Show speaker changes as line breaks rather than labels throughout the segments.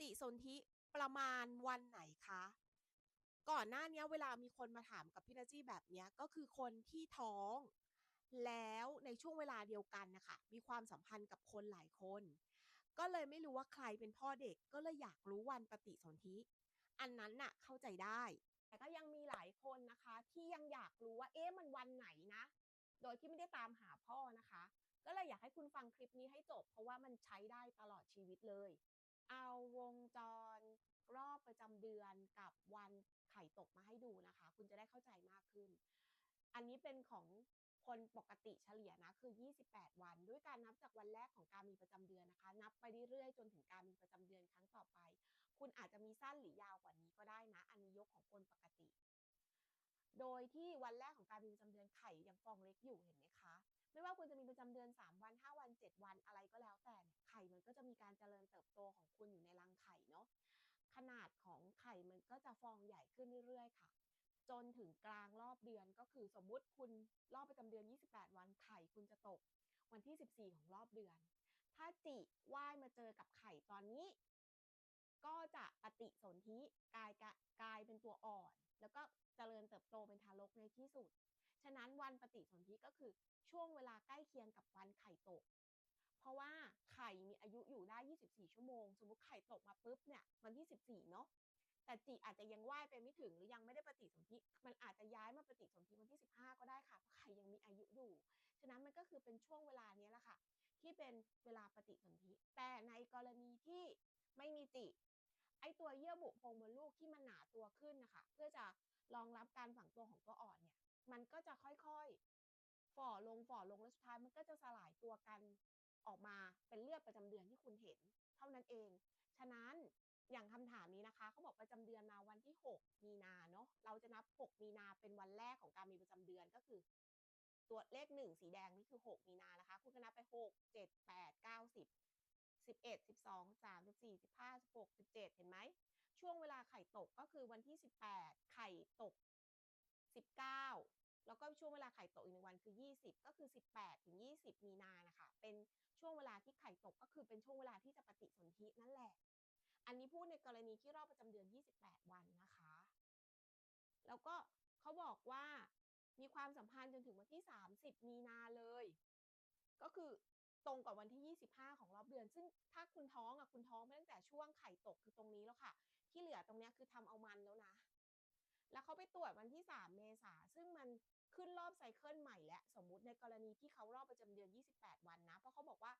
ฏิสนธิประมาณวันไหนคะ ก่อนหน้านี้เวลามีคนมาถามกับพี่นาจี้แบบนี้ก็คือคนที่ท้อง แล้วในช่วงเวลาเดียวกันนะคะมีความสัมพันธ์กับคนหลายคน ก็เลยไม่รู้ว่าใครเป็นพ่อเด็กก็เลยอยากรู้วันปฏิสนธิ อันนั้นน่ะเข้าใจได้ แต่ก็ยังมีหลายคนนะคะ ที่ยังอยากรู้ว่าเอ๊ะมันวันไหนนะ โดยที่ไม่ได้ตามหาพ่อนะคะ ก็เลยอยากให้คุณฟังคลิปนี้ให้จบ เพราะว่ามันใช้ได้ตลอดชีวิตเลย เอาวงจรรอบประจำเดือนกับวันไข่ตกมาให้ดูนะคะ คุณจะได้เข้าใจมากขึ้น อันนี้เป็นของคนปกติเฉลี่ยนะคือ 28 วัน ด้วยการนับจากวันแรกของการมีประจำเดือนนะคะ นับไปเรื่อยๆจนถึงการมีประจำเดือนครั้งต่อไป คุณอาจจะมีสั้นหรือยาวกว่านี้ก็ได้นะ อันนี้ยกของคนปกติ โดยที่วันแรกของการมีประจำเดือนไข่ยังฟองเล็กอยู่เห็นไหมคะ ไม่ว่าคุณจะมีประจำเดือน 3 วัน 5 วัน 7 วันอะไรก็แล้ว เจริญเติบโตของคุณอยู่ในรังไข่เนาะขนาดของไข่มันก็จะฟองใหญ่ขึ้นเรื่อยๆ ค่ะ จนถึงกลางรอบเดือนก็คือสมมุติคุณรอบประจำเดือน 28 วันไข่คุณจะตก วันที่ 14 ของรอบเดือน ถ้าจิว่ายมาเจอกับไข่ตอนนี้ ก็จะปฏิสนธิกลายกลายเป็นตัวอ่อน แล้วก็เจริญเติบโตเป็นทารกในที่สุด ฉะนั้นวันปฏิสนธิก็คือช่วงเวลาใกล้เคียงกับวันไข่ตก ราะว่าไข่มีอายุอยู่ได้ 24 ชั่วโมง สมมติไข่ตกมาปุ๊บเนี่ยวันที่ 14 เนาะแต่จิอาจจะยังว่ายไปไม่ถึงหรือยังไม่ได้ปฏิสนธิมันอาจจะย้ายมาปฏิสนธิวันที่ 15 ก็ได้ค่ะเพราะไข่ยังมีอายุอยู่ฉะนั้นมันก็คือเป็นช่วงเวลานี้แหละค่ะ ที่เป็นเวลาปฏิสนธิแต่ในกรณีที่ไม่มีจิไอตัวเยื่อบุโพรงมดลูกที่มันหนาตัวขึ้นนะคะเพื่อจะรองรับการฝังตัวของตัวอ่อนเนี่ย มันก็จะค่อยๆ ฝ่อลงฝ่อลงแล้วสุดท้ายมันก็จะสลายตัวกัน ออกมาเป็นเลือดประจำเดือนที่คุณเห็น เท่านั้นเอง ฉะนั้นอย่างคำถามนี้นะคะเขาบอกประจำเดือนมาวันที่ 6 มีนาเนาะเราจะนับ 6 มีนาเป็นวันแรกของการมีประจำเดือนก็คือ ตัวเลข 1 สีแดงนี่คือ 6 มีนานะคะ คุณก็นับไป 6 7 8 9 10 11 12 13 14 15 16 17 เห็นไหมช่วงเวลาไข่ตกก็คือวันที่ 18 ไข่ตก ช่วงเวลาไข่ตกอีกหนึ่งวันคือ 20 ก็คือ 18 ถึง 20 มีนานะคะ เป็นช่วงเวลาที่ไข่ตกก็คือเป็นช่วงเวลาที่จะปฏิสนธินั่นแหละ อันนี้พูดในกรณีที่รอบประจำเดือน 28 วันนะคะ แล้วก็เขาบอกว่ามีความสัมพันธ์จนถึงวันที่ 30 มีนาเลย ก็คือตรงกับวันที่ 25 ของรอบเดือน ซึ่งถ้าคุณท้องอะคุณท้องไปตั้งแต่ช่วงไข่ตกคือตรงนี้แล้วค่ะ ที่เหลือตรงนี้คือทำเอามันแล้วนะ แล้วเขาไปตรวจวันที่ 3 เมษาซึ่งมัน อบไซเคิลใหม่และสมมุติในกรณีที่เขารอบประจำเดือน 28 วันนะ เพราะเขาบอกว่า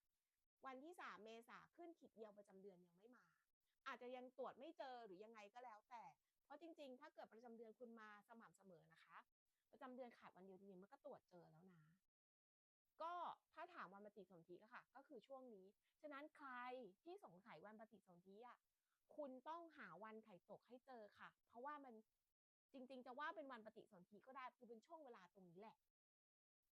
วันที่ 3 เมษาขึ้นขีดเดียวประจำเดือนยังไม่มา อาจจะยังตรวจไม่เจอหรือยังไงก็แล้วแต่ เพราะจริงๆ ถ้าเกิดประจำเดือนคุณมาสม่ำเสมอนะคะ ประจำเดือนขาดวันเดียวจริงๆมันก็ตรวจเจอแล้วนะ ก็ถ้าถามวันปฏิสนธิก็ค่ะ ก็คือช่วงนี้ ฉะนั้นใครที่สงสัยวันปฏิสนธิอะคุณต้องหาวันไข่ตกให้เจอค่ะ เพราะว่ามัน จริง ๆ จะว่าเป็นวันปฏิสนธิก็ได้คือเป็นช่วงเวลาตรงนี้แหละ